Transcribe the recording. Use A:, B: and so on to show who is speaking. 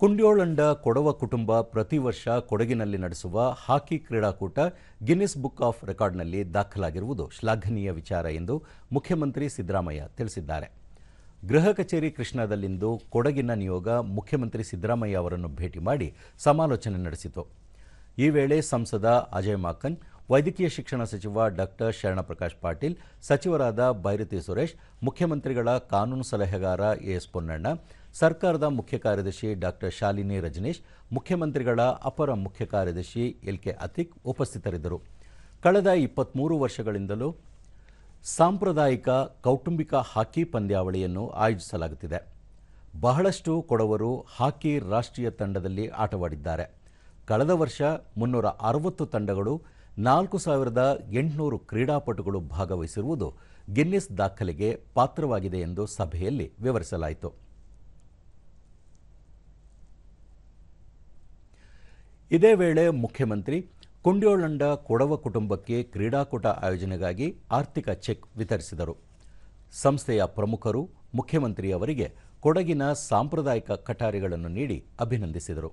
A: ಕುಂಡ್ಯೋಳಂಡ ಕೊಡವ ಕುಟುಂಬ ಪ್ರತಿ ವರ್ಷ ಕೊಡಗಿನಲ್ಲಿ ನಡೆಸುವ ಹಾಕಿ ಕ್ರೀಡಾಕೂಟ ಗಿನ್ನಿಸ್ ಬುಕ್ ಆಫ್ ರೆಕಾರ್ಡ್ನಲ್ಲಿ ದಾಖಲಾಗಿರುವುದು ಶ್ಲಾಘನೀಯ ವಿಚಾರ ಎಂದು ಮುಖ್ಯಮಂತ್ರಿ ಸಿದ್ದರಾಮಯ್ಯ ತಿಳಿಸಿದ್ದಾರೆ. ಗೃಹ ಕಚೇರಿ ಕೃಷ್ಣಾದಲ್ಲಿಂದು ಕೊಡಗಿನ ನಿಯೋಗ ಮುಖ್ಯಮಂತ್ರಿ ಸಿದ್ದರಾಮಯ್ಯ ಅವರನ್ನು ಭೇಟಿ ಮಾಡಿ ಸಮಾಲೋಚನೆ ನಡೆಸಿತು. ಈ ವೇಳೆ ಸಂಸದ ಅಜಯ್ ಮಾಕನ್, ವೈದ್ಯಕೀಯ ಶಿಕ್ಷಣ ಸಚಿವ ಡಾಕ್ಟರ್ ಶರಣಪ್ರಕಾಶ್ ಪಾಟೀಲ್, ಸಚಿವರಾದ ಬೈರತಿ ಸುರೇಶ್, ಮುಖ್ಯಮಂತ್ರಿಗಳ ಕಾನೂನು ಸಲಹೆಗಾರ ಎಸ್ ಪೊನ್ನಣ್ಣ ಸರ್ಕಾರದ ಮುಖ್ಯ ಕಾರ್ಯದರ್ಶಿ ಡಾಕ್ಟರ್ ಶಾಲಿನಿ ರಜನೀಶ್, ಮುಖ್ಯಮಂತ್ರಿಗಳ ಅಪರ ಮುಖ್ಯ ಕಾರ್ಯದರ್ಶಿ ಎಲ್ ಕೆ ಅತಿಕ್ ಉಪಸ್ಥಿತರಿದ್ದರು. ಕಳೆದ ಇಪ್ಪತ್ತ್ಮೂರು ವರ್ಷಗಳಿಂದಲೂ ಸಾಂಪ್ರದಾಯಿಕ ಕೌಟುಂಬಿಕ ಹಾಕಿ ಪಂದ್ಯಾವಳಿಯನ್ನು ಆಯೋಜಿಸಲಾಗುತ್ತಿದೆ. ಬಹಳಷ್ಟು ಕೊಡವರು ಹಾಕಿ ರಾಷ್ಟ್ರೀಯ ತಂಡದಲ್ಲಿ ಆಟವಾಡಿದ್ದಾರೆ. ಕಳೆದ ವರ್ಷ ಮುನ್ನೂರ ಅರವತ್ತು ತಂಡಗಳು ನಾಲ್ಕು ಸಾವಿರದ ಎಂಟುನೂರು ಕ್ರೀಡಾಪಟುಗಳು ಭಾಗವಹಿಸಿರುವುದು ಗಿನ್ನಿಸ್ ದಾಖಲೆಗೆ ಪಾತ್ರವಾಗಿದೆ ಎಂದು ಸಭೆಯಲ್ಲಿ ವಿವರಿಸಲಾಯಿತು. ಇದೇ ವೇಳೆ ಮುಖ್ಯಮಂತ್ರಿ ಕುಂಡ್ಯೋಳಂಡ ಕೊಡವ ಕುಟುಂಬಕ್ಕೆ ಕ್ರೀಡಾಕೂಟ ಆಯೋಜನೆಗಾಗಿ ಆರ್ಥಿಕ ಚೆಕ್ ವಿತರಿಸಿದರು. ಸಂಸ್ಥೆಯ ಪ್ರಮುಖರು ಮುಖ್ಯಮಂತ್ರಿಯವರಿಗೆ ಕೊಡಗಿನ ಸಾಂಪ್ರದಾಯಿಕ ಕಟಾರಿಗಳನ್ನು ನೀಡಿ ಅಭಿನಂದಿಸಿದರು.